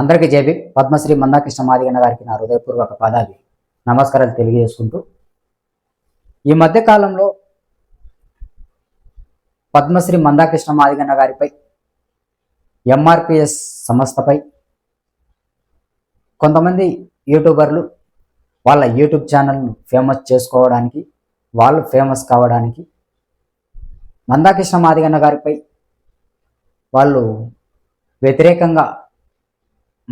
అందరికీ జేబీ పద్మశ్రీ మందాకృష్ణ మాదిగన్న గారికి నా హృదయపూర్వక పదావి నమస్కారాలు తెలియజేసుకుంటూ. ఈ మధ్య కాలంలో పద్మశ్రీ మందాకృష్ణ మాదిగన్న గారిపై ఎంఆర్పిఎస్ సంస్థపై కొంతమంది యూట్యూబర్లు వాళ్ళ యూట్యూబ్ ఛానల్ను ఫేమస్ చేసుకోవడానికి వాళ్ళు ఫేమస్ కావడానికి మందాకృష్ణ మాదిగన్న గారిపై వాళ్ళు వ్యతిరేకంగా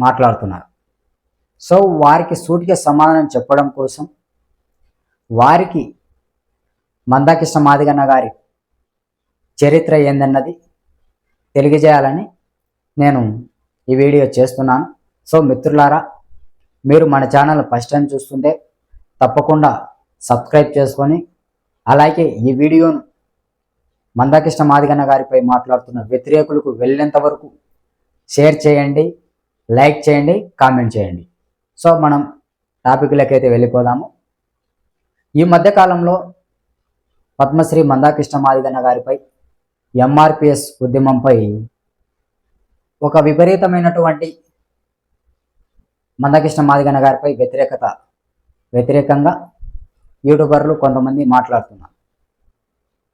మాట్లాడుతున్నారు. సో వారికి సూటిగా సమాధానం చెప్పడం కోసం వారికి మందాకృష్ణ మాదిగన్న గారి చరిత్ర ఏందన్నది తెలియజేయాలని నేను ఈ వీడియో చేస్తున్నాను. సో మిత్రులారా మీరు మన ఛానల్ ఫస్ట్ టైం చూస్తుంటే తప్పకుండా సబ్స్క్రైబ్ చేసుకొని అలాగే ఈ వీడియోను మందాకృష్ణ మాదిగన్న గారిపై మాట్లాడుతున్న వ్యతిరేకులకు వెళ్ళేంత వరకు షేర్ చేయండి. లైక్ చేయండి కామెంట్ చేయండి. సో మనం టాపిక్లకైతే అయితే వెళ్ళిపోదాము. ఈ మధ్యకాలంలో పద్మశ్రీ మందాకృష్ణ మాదిగన్న గారిపై ఎంఆర్పిఎస్ ఉద్యమంపై ఒక విపరీతమైనటువంటి మందకృష్ణ మాదిగన్న గారిపై వ్యతిరేకత వ్యతిరేకంగా యూట్యూబర్లు కొంతమంది మాట్లాడుతున్నారు.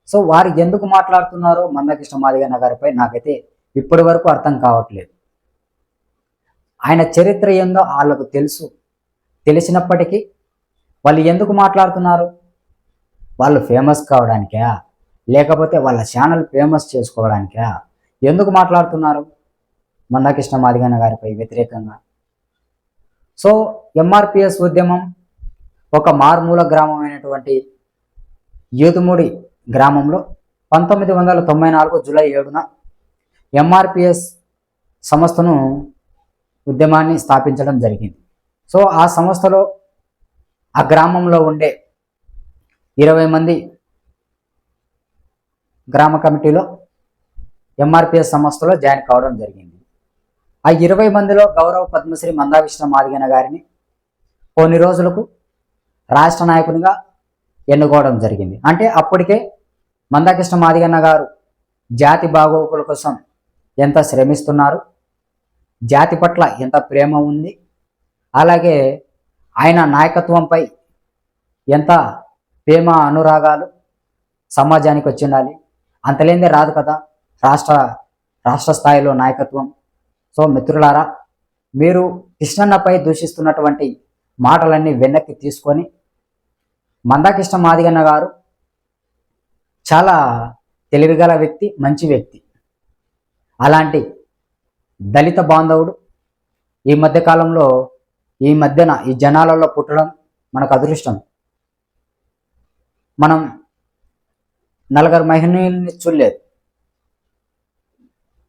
సో వారు ఎందుకు మాట్లాడుతున్నారో మందకృష్ణ మాదిగన్న గారిపై నాకైతే ఇప్పటి వరకు అర్థం కావట్లేదు. ఆయన చరిత్ర ఏందో వాళ్ళకు తెలుసు. తెలిసినప్పటికీ వాళ్ళు ఎందుకు మాట్లాడుతున్నారు? వాళ్ళు ఫేమస్ కావడానికా? లేకపోతే వాళ్ళ ఛానల్ ఫేమస్ చేసుకోవడానికా? ఎందుకు మాట్లాడుతున్నారు? మందాకృష్ణ మాదిగన్న గారిపై వ్యతిరేకంగా. సో ఎంఆర్పిఎస్ ఉద్యమం ఒక మారుమూల గ్రామమైనటువంటి యూతుముడి గ్రామంలో పంతొమ్మిది వందల తొంభై నాలుగు జూలై ఏడున ఎంఆర్పిఎస్ సంస్థను ఉద్యమాన్ని స్థాపించడం జరిగింది. సో ఆ సంస్థలో ఆ గ్రామంలో ఉండే ఇరవై మంది గ్రామ కమిటీలో ఎంఆర్పిఎస్ సంస్థలో జాయిన్ కావడం జరిగింది. ఆ ఇరవై మందిలో గౌరవ పద్మశ్రీ మందావిష్ణ మాదిగన గారిని కొన్ని రోజులకు రాష్ట్ర నాయకునిగా ఎన్నుకోవడం జరిగింది. అంటే అప్పటికే మందాకృష్ణ మాదిగన్న గారు జాతి బాగోగుల కోసం ఎంత శ్రమిస్తున్నారు జాతి పట్ల ఎంత ప్రేమ ఉంది? అలాగే ఆయన నాయకత్వంపై ఎంత ప్రేమ అనురాగాలు సమాజానికి వచ్చి ఉండాలి? అంతలేందే రాదు కదా రాష్ట్ర రాష్ట్ర స్థాయిలో నాయకత్వం. సో మిత్రులారా మీరు కృష్ణన్నపై దూషిస్తున్నటువంటి మాటలన్నీ వెనక్కి తీసుకొని మందాకృష్ణ మాదిగన్న గారు చాలా తెలివిగల వ్యక్తి మంచి వ్యక్తి. అలాంటి దళిత బాంధవుడు ఈ మధ్య కాలంలో ఈ మధ్యన ఈ జనాలలో పుట్టడం మనకు అదృష్టం. మనం నలుగురు మహిళల్ని చూడలేదు.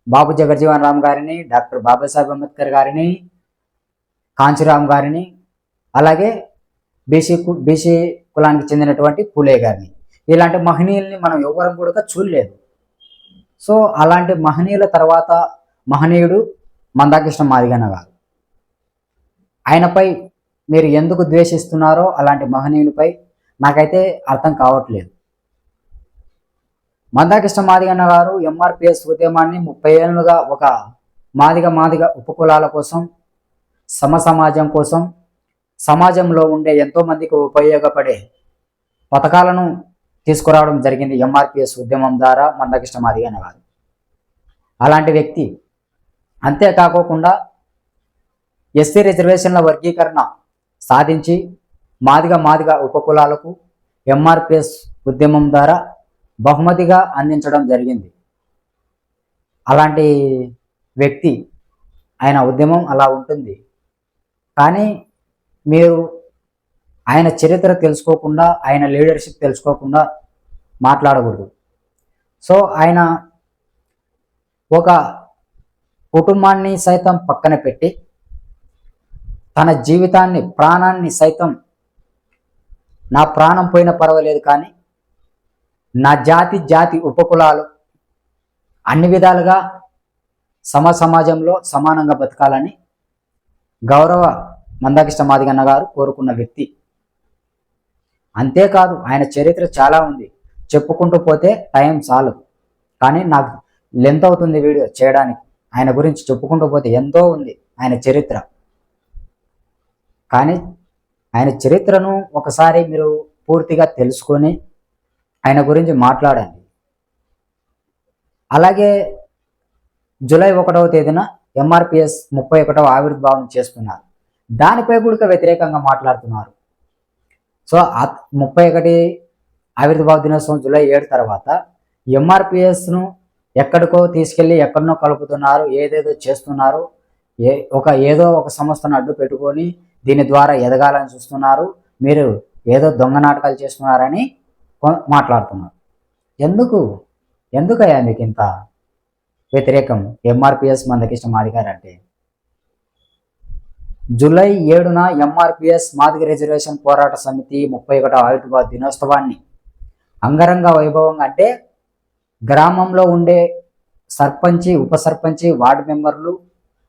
బాబు జగజ్జీవన్ రామ్ గారిని డాక్టర్ బాబాసాహెబ్ అంబేద్కర్ గారిని కాంచీరామ్ గారిని అలాగే బీసీ కు బీసీ కులానికి చెందినటువంటి పూలే గారిని. ఇలాంటి మహనీయుల్ని మనం ఎవరం కూడా చూడలేదు. సో అలాంటి మహనీయుల తర్వాత మహనీయుడు మందాకృష్ణ మాదిగన గారు. ఆయనపై మీరు ఎందుకు ద్వేషిస్తున్నారో అలాంటి మహనీయునిపై నాకైతే అర్థం కావట్లేదు. మందాకృష్ణ మాదిగన్న గారు ఎంఆర్పిఎస్ ఉద్యమాన్ని ముప్పై ఏళ్ళుగా ఒక మాదిగ మాదిగ ఉపకులాల కోసం సమ సమాజం కోసం సమాజంలో ఉండే ఎంతోమందికి ఉపయోగపడే పథకాలను తీసుకురావడం జరిగింది ఎంఆర్పిఎస్ ఉద్యమం ద్వారా మందకృష్ణ మాదిగన్న గారు. అలాంటి వ్యక్తి అంతేకాకోకుండా ఎస్సీ రిజర్వేషన్ల వర్గీకరణ సాధించి మాదిగా మాదిగా ఉపకులాలకు ఎంఆర్పిఎస్ ఉద్యమం ద్వారా బహుమతిగా అందించడం జరిగింది. అలాంటి వ్యక్తి ఆయన ఉద్యమం అలా ఉంటుంది. కానీ మీరు ఆయన చరిత్ర తెలుసుకోకుండా ఆయన లీడర్షిప్ తెలుసుకోకుండా మాట్లాడకూడదు. సో ఆయన ఒక కుటుంబాన్ని సైతం పక్కన పెట్టి తన జీవితాన్ని ప్రాణాన్ని సైతం నా ప్రాణం పోయినా పర్వాలేదు కానీ నా జాతి జాతి ఉపకులాలు అన్ని విధాలుగా సమ సమాజంలో సమానంగా బతకాలని గౌరవ మందాకృష్ణ మాదిగన్న గారు కోరుకున్న వ్యక్తి. అంతేకాదు ఆయన చరిత్ర చాలా ఉంది. చెప్పుకుంటూ పోతే టైం చాలు. కానీ నాకు లెంత్ అవుతుంది వీడియో చేయడానికి. ఆయన గురించి చెప్పుకుంటూ పోతే ఎంతో ఉంది ఆయన చరిత్ర. కానీ ఆయన చరిత్రను ఒకసారి మీరు పూర్తిగా తెలుసుకొని ఆయన గురించి మాట్లాడండి. అలాగే జూలై ఒకటవ తేదీన ఎంఆర్పిఎస్ ముప్పై ఒకటవ ఆవిర్భావం చేస్తున్నారు. దానిపై కూడా వ్యతిరేకంగా మాట్లాడుతున్నారు. సో ఆ ముప్పై ఒకటి ఆవిర్భావ దినోత్సవం జూలై ఏడు తర్వాత ఎంఆర్పిఎస్ను ఎక్కడికో తీసుకెళ్ళి ఎక్కడనో కలుపుతున్నారు ఏదేదో చేస్తున్నారు ఏ ఒక ఏదో ఒక సంస్థను అడ్డు పెట్టుకొని దీని ద్వారా ఎదగాలని చూస్తున్నారు మీరు ఏదో దొంగ నాటకాలు చేస్తున్నారని మాట్లాడుతున్నారు. ఎందుకు? ఎందుకయ్యా మీకు ఇంత వ్యతిరేకం? ఎంఆర్పిఎస్ మందకిష్టం మాదిగారు అంటే జూలై ఏడున ఎంఆర్పిఎస్ మాదిగ రిజర్వేషన్ పోరాట సమితి ముప్పై ఒకటో ఆవిర్భావ దినోత్సవాన్ని అంగరంగ వైభవంగా అంటే గ్రామంలో ఉండే సర్పంచి ఉప సర్పంచి వార్డు మెంబర్లు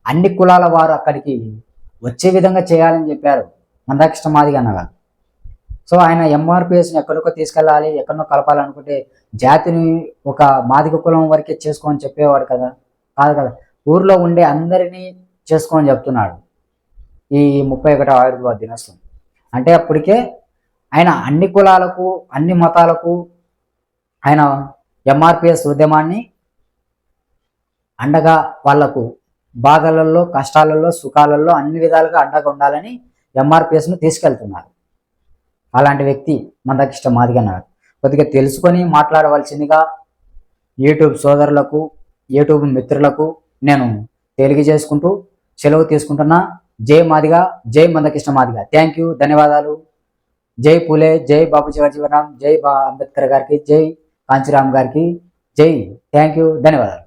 అన్ని కులాల వారు అక్కడికి వచ్చే విధంగా చేయాలని చెప్పారు. మందాకృష్ణ మాదిగ అన్నగారు సో ఆయన ఎంఆర్పిఎస్ని ఎక్కడికో తీసుకెళ్ళాలి ఎక్కడో కలపాలనుకుంటే జాతిని ఒక మాదిగ కులం వరకే చేసుకోని చెప్పేవాడు కదా. కాదు కదా. ఊర్లో ఉండే అందరినీ చేసుకోని చెప్తున్నాడు ఈ ముప్పై ఒకటో ఆయుర్వేద దినోత్సవం. అంటే అప్పటికే ఆయన అన్ని కులాలకు అన్ని మతాలకు ఆయన ఎంఆర్పిఎస్ ఉద్యమాన్ని అండగా వాళ్ళకు బాధలలో కష్టాలలో సుఖాలలో అన్ని విధాలుగా అండగా ఉండాలని ఎంఆర్పిఎస్ను తీసుకెళ్తున్నారు. అలాంటి వ్యక్తి మందకిష్ట మాదిగా అన్నారు కొద్దిగా తెలుసుకొని మాట్లాడవలసిందిగా యూట్యూబ్ సోదరులకు యూట్యూబ్ మిత్రులకు నేను తెలియజేసుకుంటూ సెలవు తీసుకుంటున్నా. జై మాదిగా జై మందకిష్ట మాదిగా. థ్యాంక్ యూ ధన్యవాదాలు. జై పూలే జై బాబు జగజీవనరామ్ జై బా అంబేద్కర్ గారికి జై కాంచీరామ్ గారికి జై థ్యాంక్ యూ ధన్యవాదాలు